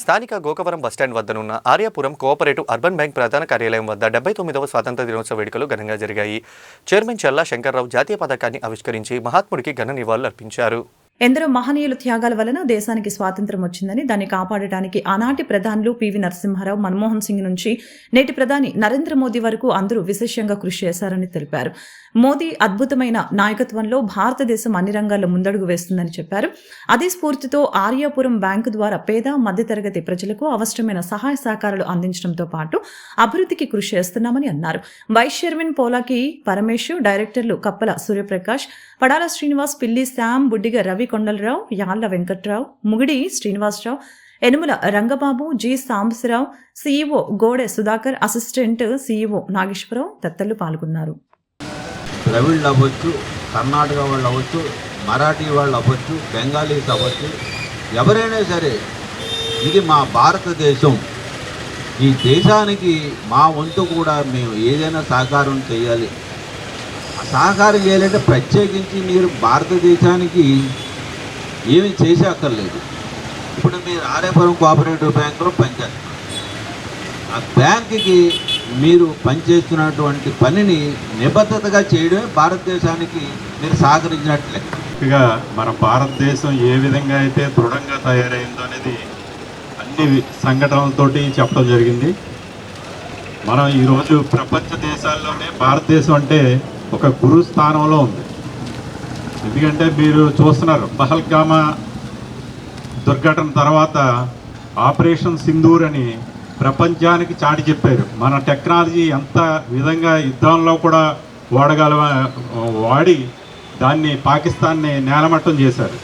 స్థానిక గోకవరం బస్టాండ్ వద్దనున్న Aryapuram cooperative urban bank ప్రధాన కార్యాలయం వద్ద డెబ్బై తొమ్మిదవ స్వాతంత్ర దినోత్సవ వేడుకలు ఘనంగా జరిగాయి. చైర్మన్ చల్లా శంకర్రావు జాతీయ పథకాన్ని ఆవిష్కరించి మహాత్ముడికి ఘన నివాళులు అర్పించారు ఎందరో మహనీయుల త్యాగాల వలన దేశానికి స్వాతంత్రం వచ్చిందని దాన్ని కాపాడటానికి ఆనాటి ప్రధానులు పివి నరసింహారావు మన్మోహన్ సింగ్ నుంచి నేటి ప్రధాని నరేంద్ర మోదీ వరకు అందరూ విశేషంగా కృషి చేశారని తెలిపారు. మోదీ అద్భుతమైన నాయకత్వంలో భారతదేశం అన్ని రంగాల్లో ముందడుగు వేస్తుందని చెప్పారు. అదే స్ఫూర్తితో ఆర్యాపురం బ్యాంకు ద్వారా పేద మధ్యతరగతి ప్రజలకు అవసరమైన సహాయ సహకారాలు అందించడంతో పాటు అభివృద్ధికి కృషి చేస్తున్నామని అన్నారు. వైస్ చైర్మన్ పోలాకి పరమేశ్వర్ డైరెక్టర్లు కప్పల Suryaprakash Padala Srinivas Pilli Shyam Buddiga Ravi Kondalarao Yalla Venkatrao Mugidi Srinivasarao Enumala Rangababu G Sambasivarao CEO Gode Sudhakar assistant CEO Nageswararao తత్తలు పాల్గొన్నారు. ద్రవిళ్ళు అవ్వచ్చు కర్ణాటక వాళ్ళు అవ్వచ్చు మరాఠీ వాళ్ళు అవ్వచ్చు బెంగాలీస్ అవ్వచ్చు ఎవరైనా సరే ఇది మా భారతదేశం. ఈ దేశానికి మా వంతు కూడా మేము ఏదైనా సహకారం చేయాలి. సహకారం చేయాలంటే ప్రత్యేకించి మీరు భారతదేశానికి ఏమీ చేసేక్కర్లేదు ఇప్పుడు మీరు ఆర్యపురం కోఆపరేటివ్ బ్యాంకులో పనిచేస్తారు ఆ బ్యాంకుకి మీరు పనిచేస్తున్నటువంటి పనిని నిబద్ధతగా చేయడమే భారతదేశానికి మీరు సహకరించినట్లే. ఇక మన భారతదేశం ఏ విధంగా అయితే దృఢంగా తయారైందో అనేది అన్ని సంఘటనలతోటి చెప్పడం జరిగింది. మనం ఈరోజు ప్రపంచ దేశాల్లోనే భారతదేశం అంటే ఒక గురు స్థానంలో ఉంది. ఎందుకంటే మీరు చూస్తున్నారు పహల్గామా దుర్ఘటన తర్వాత ఆపరేషన్ సింధూర్ అని ప్రపంచానికి చాటి చెప్పారు. మన టెక్నాలజీ ఎంత విధంగా యుద్ధంలో కూడా వాడగల వాడి దాన్ని పాకిస్తాన్ని నేలమట్టం చేశారు.